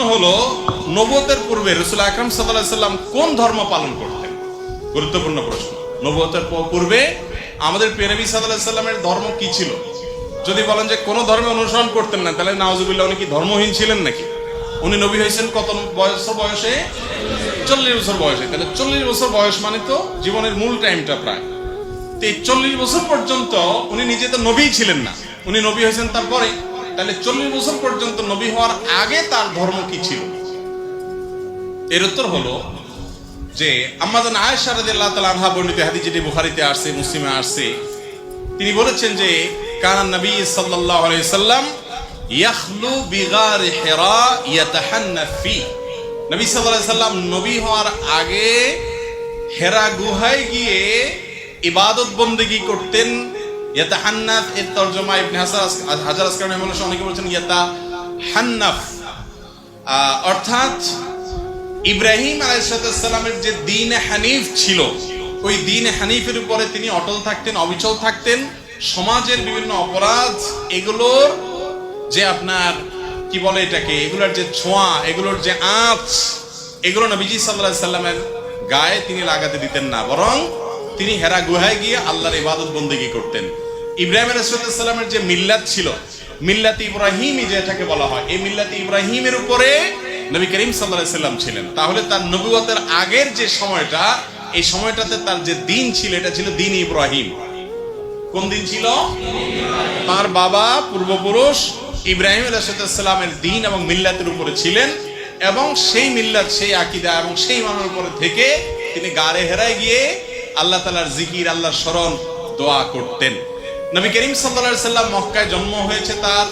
হলো নবতের পূর্বে রসুল আকরম সাল্লাম কোন ধর্ম পালন করতেন? গুরুত্বপূর্ণ প্রশ্ন। নবতের পূর্বে আমাদের প্রিয়নবী সাল্লাহ সাল্লামের ধর্ম কি ছিল? যদি বলেন যে কোন ধর্মে অনুসরণ করতেন না, তাহলে নাওজুবিল্লাহ উনি কি ধর্মহীন ছিলেন নাকি? উনি নবী হয়েছেন কত বয়স বয়সে? চল্লিশ বছর বয়সে। তাহলে চল্লিশ বছর বয়স মানে তো জীবনের মূল টাইমটা প্রায়। তো এই চল্লিশ বছর পর্যন্ত উনি নিজে তো নবী ছিলেন না। উনি নবী হয়েছেন তারপরে। তাহলে চল্লিশ বছর পর্যন্ত নবী হওয়ার আগে তার ধর্ম কি ছিল? এর উত্তর হলো যে আম্মাজান আয়েশা রাদিয়াল্লাহু তাআলা আনহা বর্ণিত হাদিস যেটি বুখারীতে আসছে, মুসলিমে আসছে। তিনি বলেছেন যে কানান নবী সাল্লাল্লাহু আলাইহি সাল্লাম ইয়াখলু বিগার হিরা ইয়াতাহান্না ফি। নবী সাল্লাল্লাহু সাল্লাম নবী হওয়ার আগে হেরা গুহায় গিয়ে ইবাদত বন্দেগি করতেন ইয়াতা হান্নাফ এর তর্জমা ইবনে হাসার হাজার আসকার মেমনে অনেকে বলছেন ইয়াতা হান্নাফ অর্থাৎ ইব্রাহিম আলাইসালামের যে দিন হানিফ ছিল, ওই দিন হানিফের উপরে তিনি অটল থাকতেন, অবিচল থাকতেন। সমাজের বিভিন্ন অপরাধ, এগুলোর যে আপনার, কি বলে এটাকে, এগুলোর যে ছোঁয়া, এগুলোর যে আঁচ, এগুলো নবীজি সাল্লাহ সাল্লামের গায়ে তিনি লাগাতে দিতেন না। বরং তিনি হেরা গুহায় গিয়ে আল্লাহর ইবাদত বন্দেগি করতেন। ইব্রাহিম আলাইসাল্লামের যে মিল্লাত ছিল, মিল্লাত ইব্রাহিমই যেটাকে বলা হয়, এই মিল্লাত ইব্রাহিমের উপরে নবী করিম সাল্লাহ সাল্লাম ছিলেন। তাহলে তার নবুয়তের আগের যে সময়টা, এই সময়টাতে তার যে দিন ছিল, এটা ছিল দিন ইব্রাহিম। কোন দিন ছিল? তার বাবা পূর্বপুরুষ ইব্রাহিম আলাইসালামের দিন এবং মিল্লাতের উপরে ছিলেন এবং সেই মিল্লাত, সেই আকিদা এবং সেই মানের উপরে থেকে তিনি গাড়ে হেরায় গিয়ে আল্লাহ তালার জিকির, আল্লাহর স্মরণ দোয়া করতেন। নবী করিম সাল্লা সাল্লাম মক্কায় জন্ম হয়েছে তার।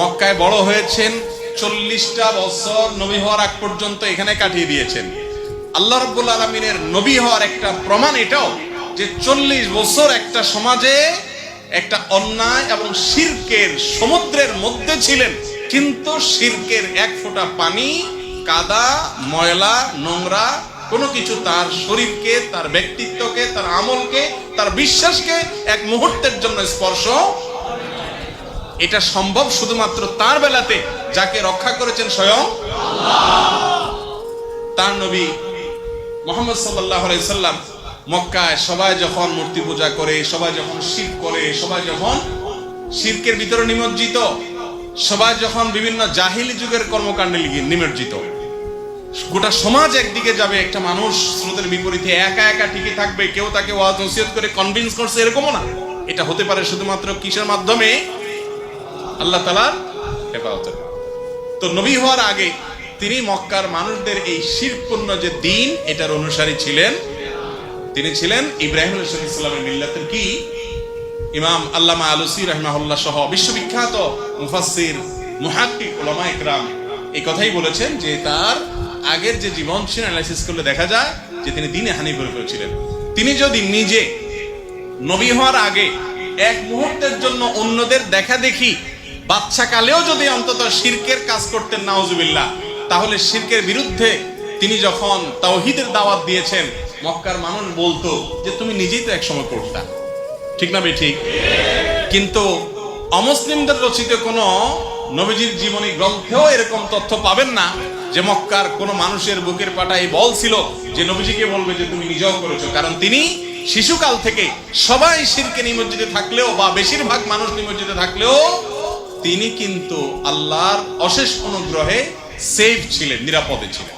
মক্কায় বড় হয়েছেন, চল্লিশটা বছর নবী হওয়ার আগ পর্যন্ত এখানে কাটিয়ে দিয়েছেন। আল্লাহ রব্বুল আলমিনের নবী হওয়ার একটা প্রমাণ এটাও যে চল্লিশ বছর একটা সমাজে একটা অন্যায় এবং শিরকের সমুদ্রের মধ্যে ছিলেন, কিন্তু শিরকের এক ফোঁটা পানি, কাদা, ময়লা, নোংরা কোনো কিছু তার শরীরকে, তার ব্যক্তিত্বকে, তার আমলকে, তার বিশ্বাসকে এক মুহূর্তের জন্য স্পর্শ এটা সম্ভব শুধুমাত্র তার বেলাতে, যাকে রক্ষা করেছেন স্বয়ং তার নবী মোহাম্মদ সাল্লাহ সাল্লাম। মক্কায় সবাই যখন মূর্তি পূজা করে, সবাই যখন শিব করে, সবাই যখন শিরকের ভিতরে নিমজ্জিত, সবাই যখন বিভিন্ন জাহিলি যুগের কর্মকাণ্ডে নিমজ্জিত। গোটা সমাজ একদিকে যাবে, একটা মানুষ স্রোতের বিপরীতে একা একা টিকে থাকবে, কেউ তাকে ওয়াজ, নসিহত করে কনভিন্স করছে, এরকমও না। এটা হতে পারে শুধুমাত্র কিসের মাধ্যমে? আল্লাহ তালার হেফাজতের তো নবী হওয়ার আগে তিনি মক্কার মানুষদের এই শিরপূর্ণ যে দিন, এটার অনুসারী ছিলেন। তিনি ছিলেন ইব্রাহিম ইসলামের মিল্লাতের কি? ইমাম আল্লামা আলুসি রহমাহুল্লাহ সহ বিশ্ববিখ্যাত মুফাসসির মুহাক্কিক উলামা ইকরাম এই কথাই বলেছেন যে তার আগের যে জীবন ছিল অ্যানালাইসিস করলে দেখা যায় যে তিনি দিনে হানিফ হয়ে ছিলেন। তিনি যদি নিজে নবী হওয়ার আগে এক মুহূর্তের জন্য অন্যদের দেখা দেখি বাচ্চা কালেও যদি অন্তত শিরকের কাজ করতেন, নাউজুবিল্লাহ, তাহলে শিরকের বিরুদ্ধে তিনি যখন তাওহিদের দাওয়াত দিয়েছেন, মক্কার মানুষ বলতো যে, তুমি নিজেই তো একসময় করতা ঠিক না বে ঠিক? কিন্তু অমুসলিমদের রচিত কোনো নবীজির জীবনী গ্রন্থেও এরকম তথ্য পাবেন না। যে মক্কার কোন মানুষের বুকের পাটায় বল ছিল যে নবীজিকে বলবে যে তুমি নিজেও করেছ। কারণ তিনি শিশুকাল থেকে সবাই শিরকে নিমজ্জিত থাকলেও বা বেশিরভাগ মানুষ নিমজ্জিত থাকলেও তিনি কিন্তু আল্লাহর অশেষ অনুগ্রহে সেফ ছিলেন, নিরাপদে ছিলেন।